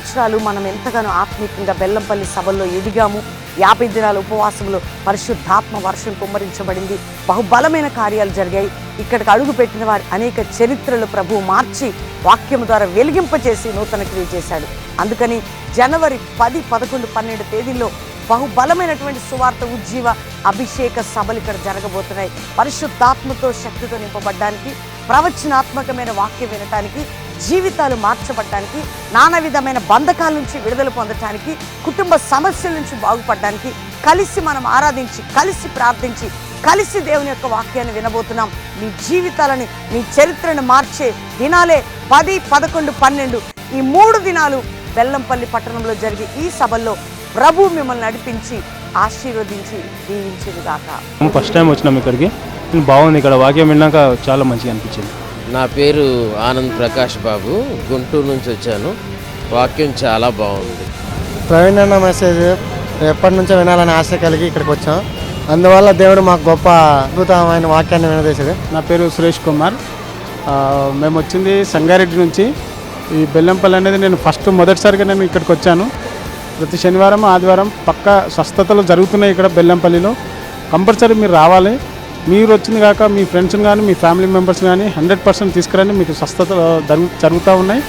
సంవత్సరాలు మనం ఎంతగానో ఆత్మీయంగా బెల్లంపల్లి సభల్లో ఎదిగాము. యాభై దినాల ఉపవాసంలో పరిశుద్ధాత్మ వర్షం కుమ్మరించబడింది. బహుబలమైన కార్యాలు జరిగాయి. ఇక్కడికి అడుగు పెట్టిన వారి అనేక చరిత్రలు ప్రభువు మార్చి వాక్యం ద్వారా వెలిగింపచేసి నూతన క్రియ చేశాడు. అందుకని జనవరి పది పదకొండు పన్నెండు తేదీల్లో బహుబలమైనటువంటి సువార్త ఉజ్జీవ అభిషేక సభలు ఇక్కడ జరగబోతున్నాయి. పరిశుద్ధాత్మతో శక్తితో నింపబడ్డానికి ప్రవచనాత్మకమైన వాక్యం వినటానికి జీవితాలు మార్చబడటానికి నానా విధమైన బంధకాల నుంచి విడుదల పొందటానికి కుటుంబ సమస్యల నుంచి బాగుపడడానికి కలిసి మనం ఆరాధించి కలిసి ప్రార్థించి కలిసి దేవుని యొక్క వాక్యాన్ని వినబోతున్నాం. మీ జీవితాలని మీ చరిత్రను మార్చే దినాలే పది పదకొండు పన్నెండు ఈ మూడు దినాలు బెల్లంపల్లి పట్టణంలో జరిగే ఈ సభల్లో ప్రభు మిమ్మల్ని నడిపించి ఆశీర్వదించి దీవించుగాక ఫస్ట్ టైం వచ్చినాం ఇక్కడికి. బాగుంది ఇక్కడ. వాక్యం విన్నాక చాలా మంచిగా అనిపించింది. నా పేరు ఆనంద్ ప్రకాష్ బాబు. గుంటూరు నుంచి వచ్చాను. వాక్యం చాలా బాగుంది. ప్రవీణ్ అన్న మెసేజ్ ఎప్పటి నుంచో వినాలని ఆశ కలిగి ఇక్కడికి వచ్చాం. అందువల్ల దేవుడు మాకు గొప్ప అద్భుతమైన వాక్యాన్ని వినదేశాడు. నా పేరు సురేష్ కుమార్. ఆ, మేము వచ్చింది సంగారెడ్డి నుంచి. ఈ బెల్లంపల్లి అనేది నేను ఫస్ట్ మొదటిసారిగా నేను ఇక్కడికి వచ్చాను. ప్రతి శనివారం ఆదివారం పక్క స్వస్థతలు జరుగుతున్నాయి ఇక్కడ బెల్లంపల్లిలో. కంపల్సరీ మీరు రావాలి. మీరు వచ్చింది కాక మీ ఫ్రెండ్స్ని కానీ మీ ఫ్యామిలీ మెంబర్స్ కానీ హండ్రెడ్ పర్సెంట్ తీసుకురండి. మీకు స్వస్థత జరుగు జరుగుతూ ఉన్నాయి.